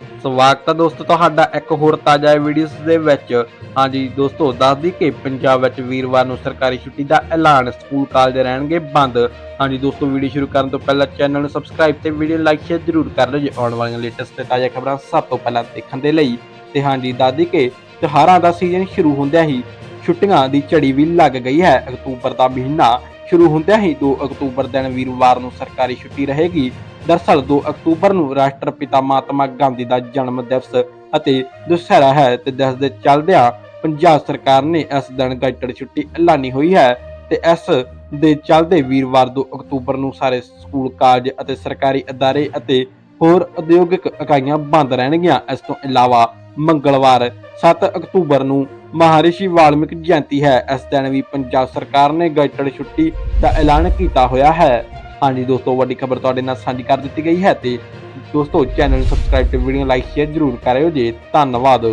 ਸਵਾਗਤ ਹੈ ਦੋਸਤੋ, ਤੁਹਾਡਾ ਇੱਕ ਹੋਰ ਤਾਜ਼ਾ ਵੀਡੀਓਸ ਦੇ ਵਿੱਚ। ਹਾਂਜੀ ਦੋਸਤੋ ਦੱਸਦੀ ਕਿ ਪੰਜਾਬ ਵਿੱਚ ਵੀਰਵਾਰ ਨੂੰ ਸਰਕਾਰੀ ਛੁੱਟੀ ਦਾ ਐਲਾਨ, ਸਕੂਲ ਕਾਲਜ ਰਹਿਣਗੇ ਬੰਦ। ਹਾਂਜੀ ਦੋਸਤੋ ਵੀਡੀਓ ਸ਼ੁਰੂ ਕਰਨ ਤੋਂ ਪਹਿਲਾਂ ਚੈਨਲ ਨੂੰ ਸਬਸਕ੍ਰਾਈਬ ਤੇ ਵੀਡੀਓ ਲਾਈਕ ਸ਼ੇਅਰ ਜ਼ਰੂਰ ਕਰ ਲਓ ਜੇ ਆਉਣ ਵਾਲੀਆਂ ਲੇਟੈਸਟ ਤੇ ਤਾਜ਼ਾ ਖਬਰਾਂ ਸਭ ਤੋਂ ਪਹਿਲਾਂ ਦੇਖਣ ਦੇ ਲਈ। ਤੇ ਹਾਂਜੀ ਦੱਸਦੀ ਕਿ ਤਿਉਹਾਰਾਂ ਦਾ ਸੀਜ਼ਨ ਸ਼ੁਰੂ ਹੁੰਦਿਆਂ ਹੀ ਛੁੱਟੀਆਂ ਦੀ ਝੜੀ ਵੀ ਲੱਗ ਗਈ ਹੈ। ਅਕਤੂਬਰ ਦਾ ਮਹੀਨਾ ਸ਼ੁਰੂ ਹੁੰਦਿਆਂ ਹੀ 2 ਅਕਤੂਬਰ ਦਿਨ ਵੀਰਵਾਰ ਨੂੰ ਸਰਕਾਰੀ ਛੁੱਟੀ ਰਹੇਗੀ। ਦਰਸਲ 2 ਅਕਤੂਬਰ ਨੂੰ ਰਾਸ਼ਟਰ ਪਿਤਾ ਮਹਾਤਮਾ ਗਾਂਧੀ ਦਾ ਜਨਮ ਦਿਵਸ ਅਤੇ ਦੁਸਹਿਰਾ ਹੈ ਤੇ ਦਿਵਸ ਦੇ ਚੱਲਦਿਆਂ ਪੰਜਾਬ ਸਰਕਾਰ ਨੇ ਇਸ ਦਿਨ ਗਾਈਟਡ ਛੁੱਟੀ ਐਲਾਨੀ ਹੋਈ ਹੈ ਤੇ ਇਸ ਦੇ ਚੱਲਦੇ ਵੀਰਵਾਰ 2 ਅਕਤੂਬਰ ਨੂੰ ਸਾਰੇ ਸਕੂਲ, ਕਾਲਜ ਅਤੇ ਸਰਕਾਰੀ ਅਦਾਰੇ ਅਤੇ ਹੋਰ ਉਦਯੋਗਿਕ ਇਕਾਈਆਂ ਬੰਦ ਰਹਿਣਗੀਆਂ। ਇਸ ਤੋਂ ਇਲਾਵਾ ਮੰਗਲਵਾਰ 7 ਅਕਤੂਬਰ ਨੂੰ ਮਹਾਰਿਸ਼ੀ ਵਾਲਮੀਕ ਜਯੰਤੀ ਹੈ। ਇਸ ਦਿਨ ਵੀ ਪੰਜਾਬ ਸਰਕਾਰ ਨੇ ਗਾਈਟਡ ਛੁੱਟੀ ਦਾ ਐਲਾਨ ਕੀਤਾ ਹੋਇਆ ਹੈ। ਹਾਂਜੀ ਦੋਸਤੋ, ਵੱਡੀ ਖਬਰ ਤੁਹਾਡੇ ਨਾਲ ਸਾਂਝੀ ਕਰ ਦਿੱਤੀ ਗਈ ਹੈ ਤੇ ਦੋਸਤੋ, ਚੈਨਲ ਨੂੰ ਸਬਸਕ੍ਰਾਈਬ ਤੇ ਵੀਡੀਓ ਲਾਈਕ ਸ਼ੇਅਰ ਜ਼ਰੂਰ ਕਰਿਓ ਜੀ। ਧੰਨਵਾਦ।